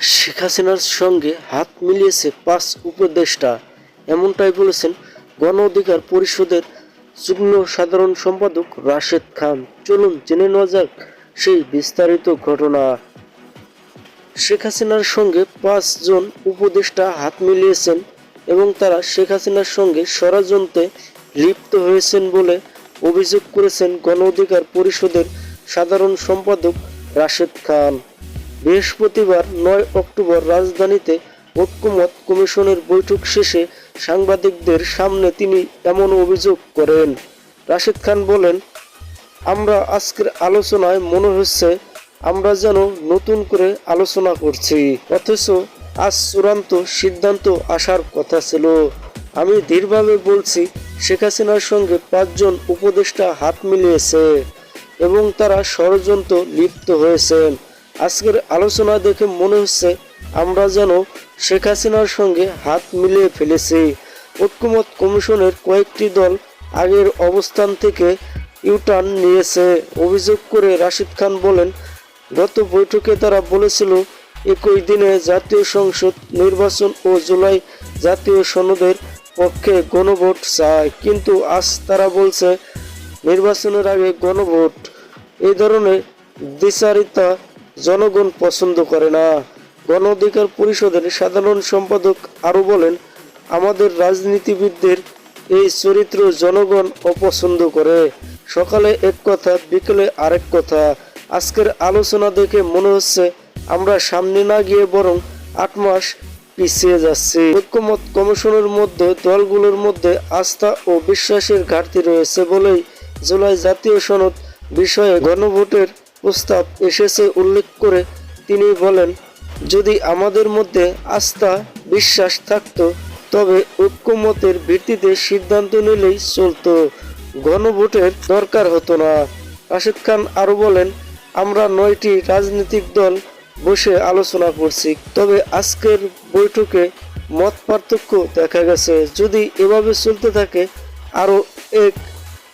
শেখ হাসিনার সঙ্গে হাত মিলিয়েছে পাঁচ উপদেষ্টা। এমনটাই বলেছেন গণ অধিকার পরিষদের যুগ্ম সাধারণ সম্পাদক রাশেদ খান। চলুন জেনে নেওয়া যাক সেই বিস্তারিত ঘটনা। শেখ হাসিনার সঙ্গে পাঁচজন উপদেষ্টা হাত মিলিয়েছেন এবং তারা শেখ হাসিনার সঙ্গে ষড়যন্ত্রে লিপ্ত হয়েছেন বলে অভিযোগ করেছেন গণ অধিকার পরিষদের সাধারণ সম্পাদক রাশেদ খান। বৃহস্পতিবার নয় অক্টোবর রাজধানীতে ঐক্যমত কমিশনের বৈঠক শেষে সাংবাদিকদের সামনে তিনি এমন অভিযোগ করেন। রাশেদ খান বলেন, আমরা আজকের আলোচনায় মনে হচ্ছে আমরা যেন নতুন করে আলোচনা করছি। অথচ আজ চূড়ান্ত সিদ্ধান্ত আসার কথা ছিল। আমি দৃঢ়ভাবে বলছি, শেখ হাসিনার সঙ্গে পাঁচজন উপদেষ্টা হাত মিলিয়েছে এবং তারা ষড়যন্ত্র লিপ্ত হয়েছেন। আজকের আলোচনা দেখে মনে হচ্ছে আমরা যেন শেখ হাসিনার সঙ্গে হাত মিলিয়ে ফেলেছি। ঐক্যমত কমিশনের কয়েকটি দল আগের অবস্থান থেকে ইউটার্ন নিয়েছে। অভিযোগ করে রাশিদ খান বলেন, গত বৈঠকে তারা বলেছিল, একই দিনে জাতীয় সংসদ নির্বাচন ও জুলাই জাতীয় সনদের পক্ষে গণভোট চায়, কিন্তু আজ তারা বলছে, নির্বাচনের আগে গণভোট। এই ধরনের দ্বিচারিতা জনগণ পছন্দ করে না। গণ অধিকার পরিষদের সাধারণ সম্পাদক আরও বলেন, আমাদের রাজনীতিবিদদের এই চরিত্র জনগণ অপছন্দ করে। সকালে এক কথা, বিকেলে আরেক কথা। আজকের আলোচনা দেখে মনে হচ্ছে, আমরা সামনে না গিয়ে বরং আট মাস পিছিয়ে যাচ্ছি। ঐক্যমত কমিশনের মধ্যে, দলগুলোর মধ্যে আস্থা ও বিশ্বাসের ঘাটতি রয়েছে বলেই জুলাই জাতীয় সনদ বিষয়ে গণভোটের প্রস্তাব এসেছে উল্লেখ করে তিনি বলেন, যদি আমাদের মধ্যে আস্থা, বিশ্বাস থাকতো, তবে ঐক্যমতের ভিত্তিতে সিদ্ধান্ত নিলেই চলতো। গণভোটের দরকার হতো না। রাশেদ খান আরও বলেন, আমরা নয়টি রাজনৈতিক দল বসে আলোচনা করছি, তবে আজকের বৈঠকে মত পার্থক্য দেখা গেছে। যদি এভাবে চলতে থাকে, আরও এক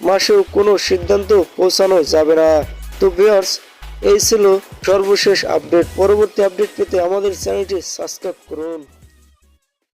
মাসেও কোনো সিদ্ধান্ত পৌঁছানো যাবে না। তো বেয়ার্স এই ছিল সর্বশেষ আপডেট পরবর্তী আপডেট পেতে আমাদের চ্যানেলটি সাবস্ক্রাইব করুন।